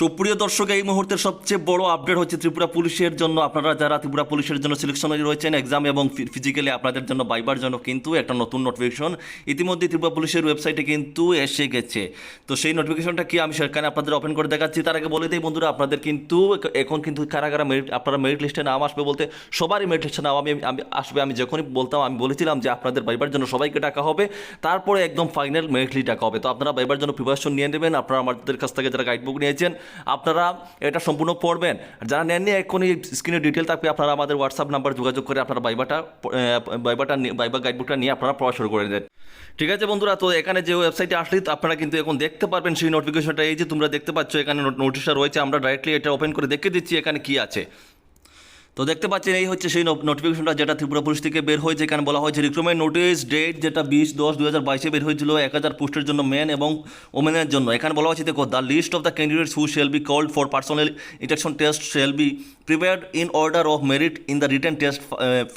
সুপ্রিয় দর্শক, এই মুহূর্তের সবচেয়ে বড় আপডেট হচ্ছে ত্রিপুরা পুলিশের জন্য। আপনারা যারা ত্রিপুরা পুলিশের জন্য সিলেকশনে রয়েছেন এক্সাম এবং ফিজিক্যালি আপনাদের জন্য বাইবার জন্য কিন্তু একটা নতুন নোটিফিকেশন ইতিমধ্যে ত্রিপুরা পুলিশের ওয়েবসাইটে কিন্তু এসে গেছে। তো সেই নোটিফিকেশনটা কি আমি সেখানে আপনাদের ওপেন করে দেখাচ্ছি। তার আগে বলে দিই বন্ধুরা, আপনাদের কিন্তু এখন কিন্তু কারা কারা মেরিট আপনারা মেরিট লিস্টে নাম আসবে বলতে সবারই মেরিট লিস্টে নাম আমি আমি আসবে। আমি যখনই বলতাম, আমি বলেছিলাম যে আপনাদের বাইবার জন্য সবাইকে ডাকা হবে। তারপরে একদম ফাইনাল মেরিট লিস্ট ডাকা হবে। তো আপনারা বাইবার জন্য প্রিপারেশন নিয়ে নেবেন। আপনারা আমাদের কাছ থেকে যারা গাইডবুক নিয়েছেন আপনারা এটা সম্পূর্ণ পড়বেন। যারা নেননি, এক্ষুনি স্ক্রিনের ডিটেল থাকবে, আপনারা আমাদের হোয়াটসঅ্যাপ নাম্বার যোগাযোগ করে আপনারা বাইবাটা বাইবাটা বাইবা গাইডবুকটা নিয়ে আপনারা পড়া শুরু করে দেন। ঠিক আছে বন্ধুরা, তো এখানে যে ওয়েবসাইটে আসলে আপনারা কিন্তু এখন দেখতে পারবেন সেই নোটিফিকেশনটা এই যে তোমরা দেখতে পাচ্ছ, এখানে নোটিশটা রয়েছে, আমরা ডাইরেক্টলি এটা ওপেন করে দেখে দিচ্ছি এখানে কি আছে। তো দেখতে পাচ্ছেন, এই হচ্ছে সেই নোটিফিকেশনটা যেটা ত্রিপুরা পুলিশ থেকে বের হয়েছে। এখানে বলা হয়েছে রিক্রুটমেন্ট নোটিশ ডেট যেটা বিশ দশ দু হাজার বাইশে বের হয়েছিল এক হাজার পোস্টের জন্য মেন এবং ওমেনের জন্য। এখানে বলা হয়েছে, দেখো the list of the candidates who shall be called for personal interaction test shall be prepared in order of merit in the written test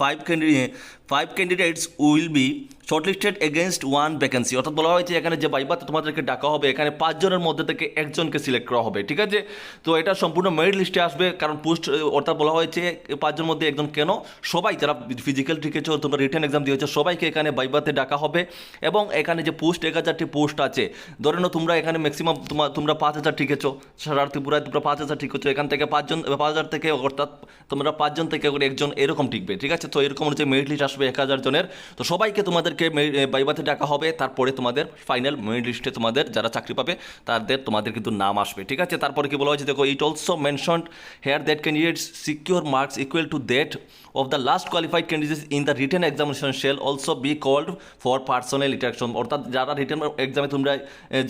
five candidate five candidates will be shortlisted against one vacancy অর্থাৎ বলা হয়েছে, এখানে যে বাইবাতে তোমাদেরকে ডাকা হবে, এখানে পাঁচজনের মধ্যে থেকে একজনকে সিলেক্ট করা হবে, ঠিক আছে? তো এটা সম্পূর্ণ মেরিট লিস্টে আসবে, কারণ পোস্ট অর্থাৎ বলা হয়েছে পাঁচজনের মধ্যে একজন কেন? সবাই যারা ফিজিক্যাল ঠিকেছ তোমরা রিটার্ন এক্সাম দিয়েছ, সবাইকে এখানে বাইবাতে ডাকা হবে এবং এখানে যে পোস্ট এক হাজারটি পোস্ট আছে, ধরে নাও তোমরা এখানে ম্যাক্সিমাম তোমার পাঁচ হাজার ঠিকেছো সারা ত্রিপুরায় তোমরা পাঁচ হাজার ঠিকেছো এখান থেকে পাঁচজন, পাঁচ হাজার থেকে অর্থাৎ তোমরা পাঁচজন থেকে করে একজন এরকম টিকবে, ঠিক আছে? তো এরকম হচ্ছে মেরিট লিস্ট আসবে এক হাজার জনের। তো সবাইকে তোমাদেরকে বাইবাতে ডাকা হবে, তারপরে তোমাদের ফাইনাল মেরিট লিস্টে তোমাদের যারা চাকরি পাবে, তাদের তোমাদের কিন্তু নাম আসবে, ঠিক আছে? তারপরে কি বলা হয়েছে, দেখো it also mentioned here that candidates secure marks equal to that of the last qualified candidates in the written examination shall also be called for personal interaction অর্থাৎ যারা রিটেন এক্সামে তোমরা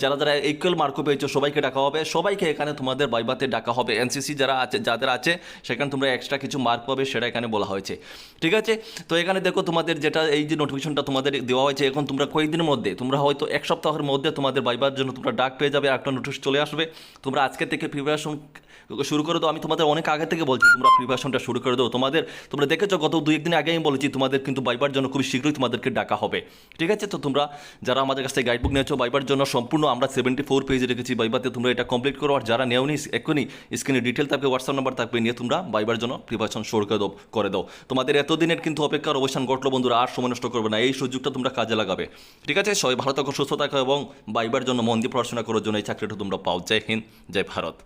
যারা যারা ইকুয়াল মার্কও পেয়েছ, সবাইকে ডাকা হবে। সবাইকে এখানে তোমাদের বাইবাতে ডাকা হবে। এনসিসি যারা আছে, যাদের আছে সেখানে তোমরা এক্সট্রা কিছু মার্ক পাবে, সেটা এখানে বলা হয়েছে। ঠিক আছে? তো এখানে দেখো তোমাদের যেটা, এই যে নোটিফিকেশনটা তোমাদের দেওয়া হয়েছে, এখন তোমরা কয়েকদিনের মধ্যে, তোমরা হয়তো এক সপ্তাহের মধ্যে তোমাদের বাইবার জন্য তোমরা ডাক পেয়ে যাবে একটা নোটিশ চলে আসবে। তোমরা আজকে থেকে প্রিপারেশন শুরু করে দাও, আমি তোমাদের অনেক আগে থেকে বলছি, তোমরা প্রিপারেশনটা শুরু করে দাও। তোমাদের, তোমরা দেখেছ গত দুই একদিন আগে আমি বলেছি, তোমাদের কিন্তু বাইবার জন্য খুবই শীঘ্রই তোমাদেরকে ডাকা হবে। ঠিক আছে? তো তোমরা যারা আমাদের কাছ থেকে গাইডবুক নিয়েছো, বাইবার জন্য সম্পূর্ণ আমরা সেভেন্টি ফোর পেজে রেখেছি বাইবাতে তোমরা এটা কমপ্লিট করো। আর যারা নেওনি, এক্ষুনি স্ক্রিনে ডিটেল থাকবে হোয়াটসঅ্যাপ নাম্বার থাকবে, নিয়ে তোমরা বাইবার জন্য প্রিপারেশন শুরু করে দাও করে দাও। তোমাদের এতদিনের কিন্তু অপেক্ষার অবসান ঘটলো বন্ধুরা, আর সময় নষ্ট করবে না, এই সুযোগটা তোমরা কাজে লাগাবে। ঠিক আছে? সবাই ভালো থাকো, সুস্থ থাকো, এবং বাইবার জন্য মন দিয়ে পড়াশোনা করার জন্য এই চাকরিটা তোমরা পাও। জয় হিন্দ, জয় ভারত।